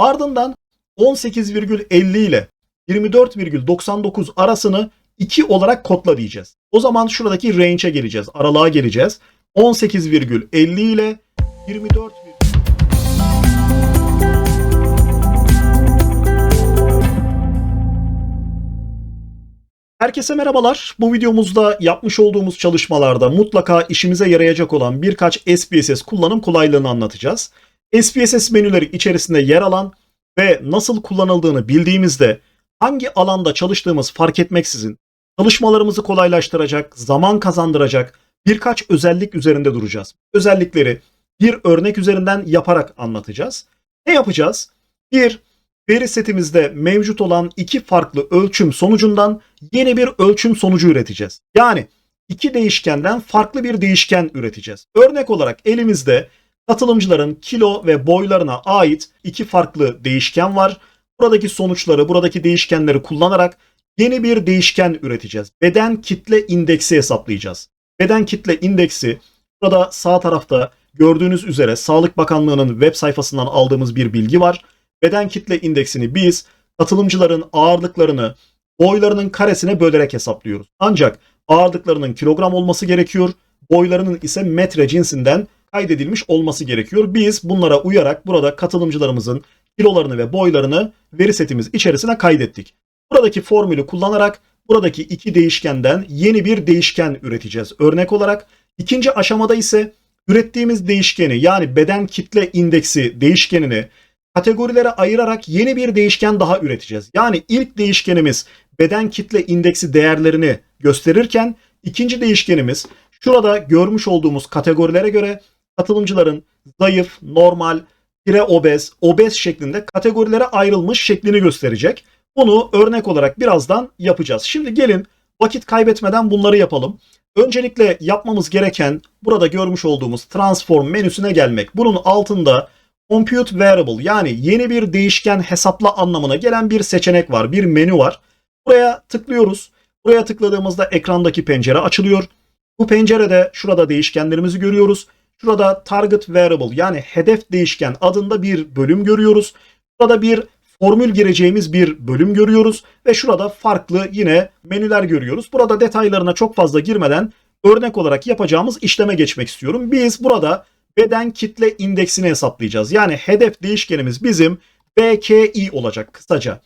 Ardından 18,50 ile 24,99 arasını 2 olarak kodla diyeceğiz. O zaman şuradaki range'e geleceğiz. Aralığa geleceğiz. 18,50 ile 24, Herkese merhabalar. Bu videomuzda yapmış olduğumuz çalışmalarda mutlaka işimize yarayacak olan birkaç SPSS kullanım kolaylığını anlatacağız. SPSS menüleri içerisinde yer alan ve nasıl kullanıldığını bildiğimizde hangi alanda çalıştığımız fark etmeksizin çalışmalarımızı kolaylaştıracak, zaman kazandıracak birkaç özellik üzerinde duracağız. Özellikleri bir örnek üzerinden yaparak anlatacağız. Ne yapacağız? Bir, veri setimizde mevcut olan iki farklı ölçüm sonucundan yeni bir ölçüm sonucu üreteceğiz. Yani iki değişkenden farklı bir değişken üreteceğiz. Örnek olarak elimizde katılımcıların kilo ve boylarına ait iki farklı değişken var. Buradaki sonuçları, buradaki değişkenleri kullanarak yeni bir değişken üreteceğiz. Beden kitle indeksi hesaplayacağız. Beden kitle indeksi burada sağ tarafta gördüğünüz üzere Sağlık Bakanlığı'nın web sayfasından aldığımız bir bilgi var. Beden kitle indeksini biz katılımcıların ağırlıklarını boylarının karesine bölerek hesaplıyoruz. Ancak ağırlıklarının kilogram olması gerekiyor. Boylarının ise metre cinsinden kaydedilmiş olması gerekiyor. Biz bunlara uyarak burada katılımcılarımızın kilolarını ve boylarını veri setimiz içerisine kaydettik. Buradaki formülü kullanarak buradaki iki değişkenden yeni bir değişken üreteceğiz. Örnek olarak ikinci aşamada ise ürettiğimiz değişkeni yani beden kitle indeksi değişkenini kategorilere ayırarak yeni bir değişken daha üreteceğiz. Yani ilk değişkenimiz beden kitle indeksi değerlerini gösterirken ikinci değişkenimiz şurada görmüş olduğumuz kategorilere göre katılımcıların zayıf, normal, pire obez, obez şeklinde kategorilere ayrılmış şeklini gösterecek. Bunu örnek olarak birazdan yapacağız. Şimdi gelin vakit kaybetmeden bunları yapalım. Öncelikle yapmamız gereken burada görmüş olduğumuz transform menüsüne gelmek. Bunun altında compute variable yani yeni bir değişken hesapla anlamına gelen bir seçenek var, bir menü var. Buraya tıklıyoruz. Buraya tıkladığımızda ekrandaki pencere açılıyor. Bu pencerede şurada değişkenlerimizi görüyoruz. Şurada target variable yani hedef değişken adında bir bölüm görüyoruz. Burada bir formül gireceğimiz bir bölüm görüyoruz ve şurada farklı yine menüler görüyoruz. Burada detaylarına çok fazla girmeden örnek olarak yapacağımız işleme geçmek istiyorum. Biz burada beden kitle indeksini hesaplayacağız. Yani hedef değişkenimiz bizim BKI olacak kısaca.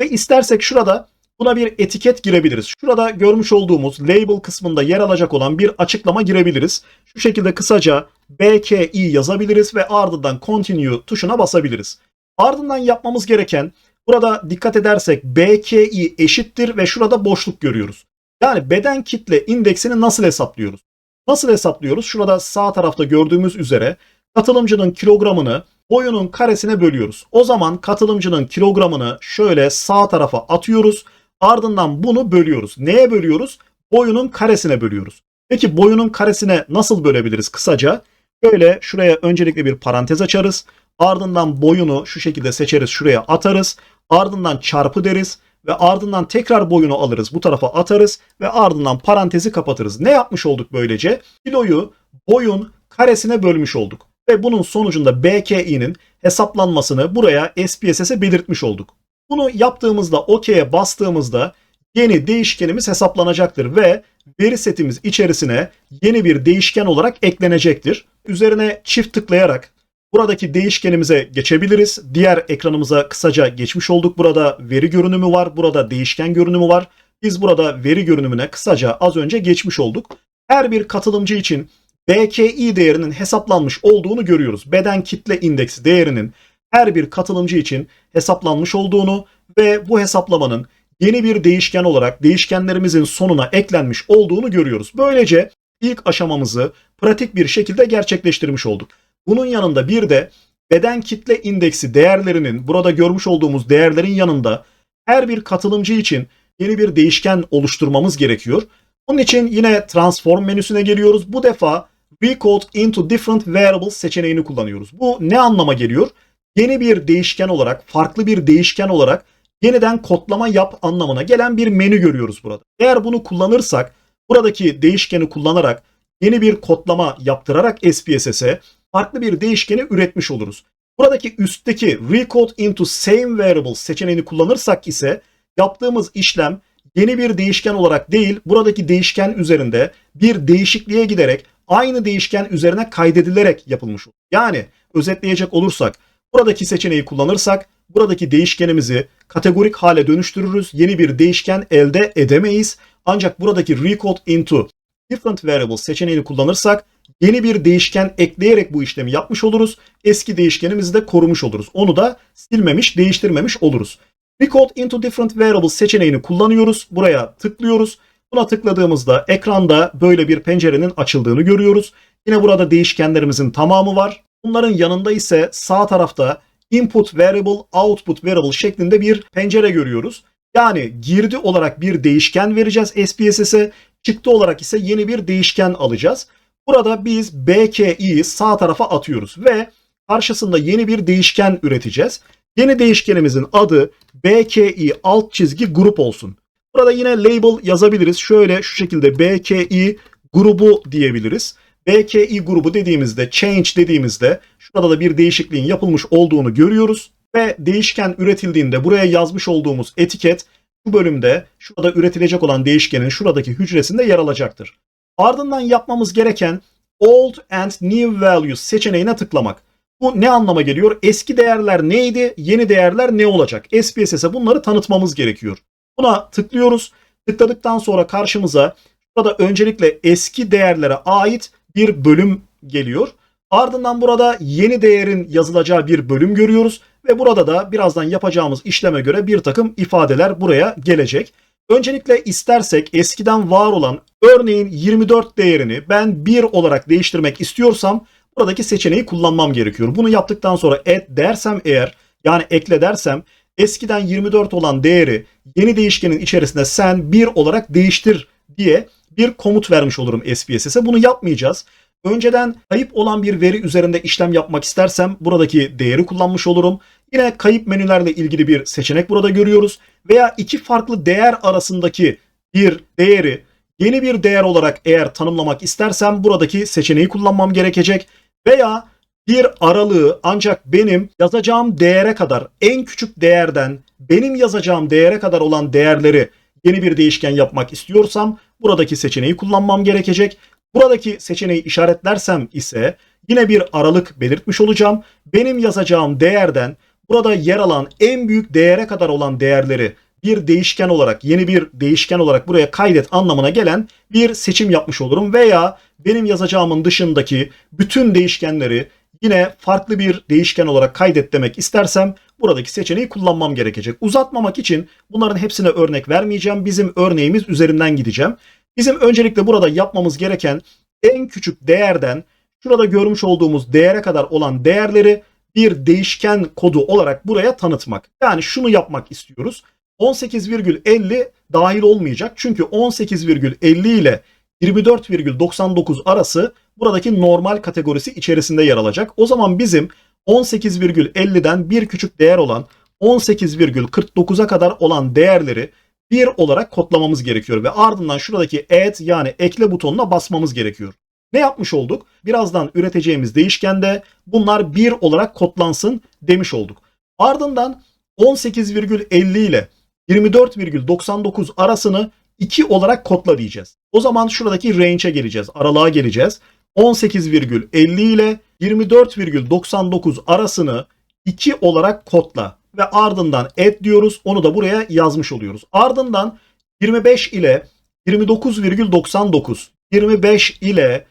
Ve istersek şurada buna bir etiket girebiliriz. Şurada görmüş olduğumuz label kısmında yer alacak olan bir açıklama girebiliriz. Şu şekilde kısaca BKI yazabiliriz ve ardından continue tuşuna basabiliriz. Ardından yapmamız gereken burada dikkat edersek BKI eşittir ve şurada boşluk görüyoruz. Yani beden kitle indeksini nasıl hesaplıyoruz? Nasıl hesaplıyoruz? Şurada sağ tarafta gördüğümüz üzere katılımcının kilogramını boyunun karesine bölüyoruz. O zaman katılımcının kilogramını şöyle sağ tarafa atıyoruz. Ardından bunu bölüyoruz. Neye bölüyoruz? Boyunun karesine bölüyoruz. Peki boyunun karesine nasıl bölebiliriz kısaca? Böyle şuraya öncelikle bir parantez açarız. Ardından boyunu şu şekilde seçeriz. Şuraya atarız. Ardından çarpı deriz ve ardından tekrar boyunu alırız. Bu tarafa atarız ve ardından parantezi kapatırız. Ne yapmış olduk böylece? Kiloyu boyun karesine bölmüş olduk. Ve bunun sonucunda BKI'nin hesaplanmasını buraya SPSS'e belirtmiş olduk. Bunu yaptığımızda OK'ye bastığımızda yeni değişkenimiz hesaplanacaktır ve veri setimiz içerisine yeni bir değişken olarak eklenecektir. Üzerine çift tıklayarak buradaki değişkenimize geçebiliriz. Diğer ekranımıza kısaca geçmiş olduk. Burada veri görünümü var, burada değişken görünümü var. Biz burada veri görünümüne kısaca az önce geçmiş olduk. Her bir katılımcı için BKI değerinin hesaplanmış olduğunu görüyoruz. Beden kitle indeksi değerinin her bir katılımcı için hesaplanmış olduğunu ve bu hesaplamanın yeni bir değişken olarak değişkenlerimizin sonuna eklenmiş olduğunu görüyoruz. Böylece ilk aşamamızı pratik bir şekilde gerçekleştirmiş olduk. Bunun yanında bir de beden kitle indeksi değerlerinin burada görmüş olduğumuz değerlerin yanında her bir katılımcı için yeni bir değişken oluşturmamız gerekiyor. Bunun için yine transform menüsüne geliyoruz. Bu defa recode into different variables seçeneğini kullanıyoruz. Bu ne anlama geliyor? Yeni bir değişken olarak, farklı bir değişken olarak yeniden kodlama yap anlamına gelen bir menü görüyoruz burada. Eğer bunu kullanırsak, buradaki değişkeni kullanarak yeni bir kodlama yaptırarak SPSS'e farklı bir değişkeni üretmiş oluruz. Buradaki üstteki recode into same variable seçeneğini kullanırsak ise yaptığımız işlem yeni bir değişken olarak değil, buradaki değişken üzerinde bir değişikliğe giderek aynı değişken üzerine kaydedilerek yapılmış olur. Yani özetleyecek olursak buradaki seçeneği kullanırsak buradaki değişkenimizi kategorik hale dönüştürürüz. Yeni bir değişken elde edemeyiz. Ancak buradaki recode into different variable seçeneğini kullanırsak yeni bir değişken ekleyerek bu işlemi yapmış oluruz. Eski değişkenimizi de korumuş oluruz. Onu da silmemiş, değiştirmemiş oluruz. Recode into different variable seçeneğini kullanıyoruz. Buraya tıklıyoruz. Buna tıkladığımızda ekranda böyle bir pencerenin açıldığını görüyoruz. Yine burada değişkenlerimizin tamamı var. Bunların yanında ise sağ tarafta input variable, output variable şeklinde bir pencere görüyoruz. Yani girdi olarak bir değişken vereceğiz SPSS'e, çıktı olarak ise yeni bir değişken alacağız. Burada biz BKI'yi sağ tarafa atıyoruz ve karşısında yeni bir değişken üreteceğiz. Yeni değişkenimizin adı BKI alt çizgi grup olsun. Burada yine label yazabiliriz. Şöyle şu şekilde BKI grubu diyebiliriz. BKI grubu dediğimizde, change dediğimizde şurada da bir değişikliğin yapılmış olduğunu görüyoruz. Ve değişken üretildiğinde buraya yazmış olduğumuz etiket bu bölümde şurada üretilecek olan değişkenin şuradaki hücresinde yer alacaktır. Ardından yapmamız gereken Old and New Values seçeneğine tıklamak. Bu ne anlama geliyor? Eski değerler neydi? Yeni değerler ne olacak? SPSS'e bunları tanıtmamız gerekiyor. Buna tıklıyoruz. Tıkladıktan sonra karşımıza burada öncelikle eski değerlere ait bir bölüm geliyor. Ardından burada yeni değerin yazılacağı bir bölüm görüyoruz ve burada da birazdan yapacağımız işleme göre bir takım ifadeler buraya gelecek. Öncelikle istersek eskiden var olan örneğin 24 değerini ben 1 olarak değiştirmek istiyorsam buradaki seçeneği kullanmam gerekiyor. Bunu yaptıktan sonra add dersem eğer yani ekle dersem eskiden 24 olan değeri yeni değişkenin içerisinde sen 1 olarak değiştir diye bir komut vermiş olurum SPSS'e. Bunu yapmayacağız. Önceden kayıp olan bir veri üzerinde işlem yapmak istersem buradaki değeri kullanmış olurum. Yine kayıp menülerle ilgili bir seçenek burada görüyoruz. Veya iki farklı değer arasındaki bir değeri yeni bir değer olarak eğer tanımlamak istersem buradaki seçeneği kullanmam gerekecek. Veya bir aralığı ancak benim yazacağım değere kadar en küçük değerden benim yazacağım değere kadar olan değerleri yeni bir değişken yapmak istiyorsam buradaki seçeneği kullanmam gerekecek. Buradaki seçeneği işaretlersem ise yine bir aralık belirtmiş olacağım. Benim yazacağım değerden burada yer alan en büyük değere kadar olan değerleri bir değişken olarak, yeni bir değişken olarak buraya kaydet anlamına gelen bir seçim yapmış olurum veya benim yazacağımın dışındaki bütün değişkenleri yine farklı bir değişken olarak kaydet demek istersem buradaki seçeneği kullanmam gerekecek. Uzatmamak için bunların hepsine örnek vermeyeceğim. Bizim örneğimiz üzerinden gideceğim. Bizim öncelikle burada yapmamız gereken en küçük değerden şurada görmüş olduğumuz değere kadar olan değerleri bir değişken kodu olarak buraya tanıtmak. Yani şunu yapmak istiyoruz. 18,50 dahil olmayacak. Çünkü 18,50 ile 24,99 arası buradaki normal kategorisi içerisinde yer alacak. O zaman bizim 18,50'den bir küçük değer olan 18,49'a kadar olan değerleri 1 olarak kodlamamız gerekiyor ve ardından şuradaki add yani ekle butonuna basmamız gerekiyor. Ne yapmış olduk? Birazdan üreteceğimiz değişkende bunlar 1 olarak kodlansın demiş olduk. Ardından 18,50 ile 24,99 arasını 2 olarak kodla diyeceğiz. O zaman şuradaki range'e geleceğiz. Aralığa geleceğiz. 18,50 ile 24,99 arasını 2 olarak kodla ve ardından add diyoruz. Onu da buraya yazmış oluyoruz. Ardından 25 ile 29,99 25 ile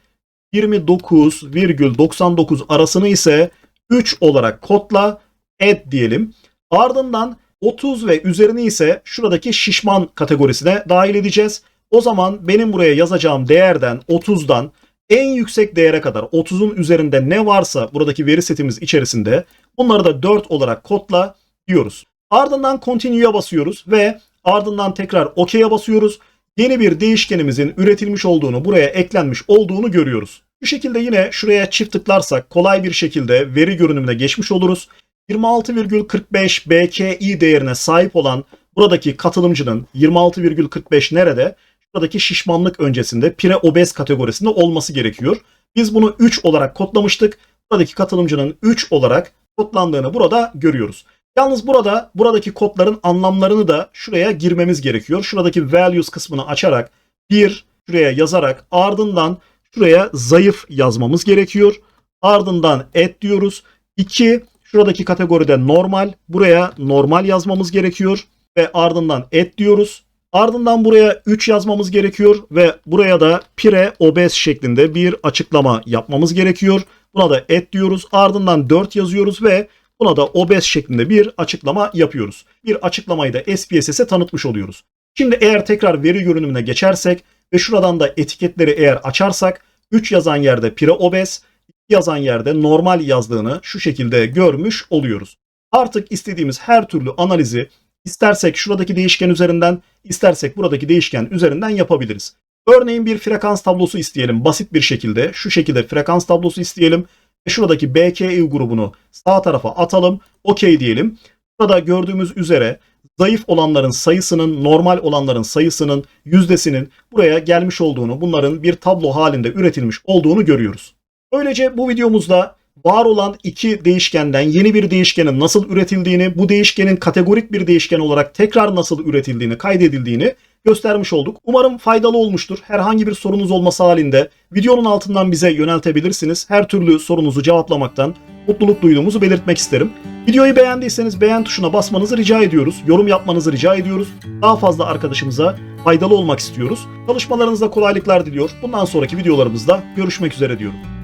29,99 arasını ise 3 olarak kodla add diyelim. Ardından 30 ve üzerini ise şuradaki şişman kategorisine dahil edeceğiz. O zaman benim buraya yazacağım değerden 30'dan en yüksek değere kadar 30'un üzerinde ne varsa buradaki veri setimiz içerisinde bunları da 4 olarak kodla diyoruz. Ardından continue'ya basıyoruz ve ardından tekrar OK'ye basıyoruz. Yeni bir değişkenimizin üretilmiş olduğunu, buraya eklenmiş olduğunu görüyoruz. Bu şekilde yine şuraya çift tıklarsak kolay bir şekilde veri görünümüne geçmiş oluruz. 26,45 BKI değerine sahip olan buradaki katılımcının 26,45 nerede? Buradaki şişmanlık öncesinde pre-obez kategorisinde olması gerekiyor. Biz bunu 3 olarak kodlamıştık. Buradaki katılımcının 3 olarak kodlandığını burada görüyoruz. Yalnız burada buradaki kodların anlamlarını da şuraya girmemiz gerekiyor. Şuradaki values kısmını açarak bir şuraya yazarak ardından şuraya zayıf yazmamız gerekiyor. Ardından add diyoruz. 2 şuradaki kategoride normal buraya normal yazmamız gerekiyor ve ardından add diyoruz. Ardından buraya 3 yazmamız gerekiyor ve buraya da pire obez şeklinde bir açıklama yapmamız gerekiyor. Buna da add diyoruz. Ardından 4 yazıyoruz ve buna da obez şeklinde bir açıklama yapıyoruz. Bir açıklamayı da SPSS'e tanıtmış oluyoruz. Şimdi eğer tekrar veri görünümüne geçersek ve şuradan da etiketleri eğer açarsak 3 yazan yerde pire obez, 2 yazan yerde normal yazdığını şu şekilde görmüş oluyoruz. Artık istediğimiz her türlü analizi istersek şuradaki değişken üzerinden, istersek buradaki değişken üzerinden yapabiliriz. Örneğin bir frekans tablosu isteyelim basit bir şekilde. Şu şekilde frekans tablosu isteyelim şuradaki BKI grubunu sağ tarafa atalım. OK diyelim. Burada gördüğümüz üzere zayıf olanların sayısının, normal olanların sayısının yüzdesinin buraya gelmiş olduğunu, bunların bir tablo halinde üretilmiş olduğunu görüyoruz. Böylece bu videomuzda var olan iki değişkenden yeni bir değişkenin nasıl üretildiğini, bu değişkenin kategorik bir değişken olarak tekrar nasıl üretildiğini, kaydedildiğini göstermiş olduk. Umarım faydalı olmuştur. Herhangi bir sorunuz olması halinde videonun altından bize yöneltebilirsiniz. Her türlü sorunuzu cevaplamaktan mutluluk duyduğumuzu belirtmek isterim. Videoyu beğendiyseniz beğen tuşuna basmanızı rica ediyoruz. Yorum yapmanızı rica ediyoruz. Daha fazla arkadaşımıza faydalı olmak istiyoruz. Çalışmalarınızda kolaylıklar diliyor. Bundan sonraki videolarımızda görüşmek üzere diyorum.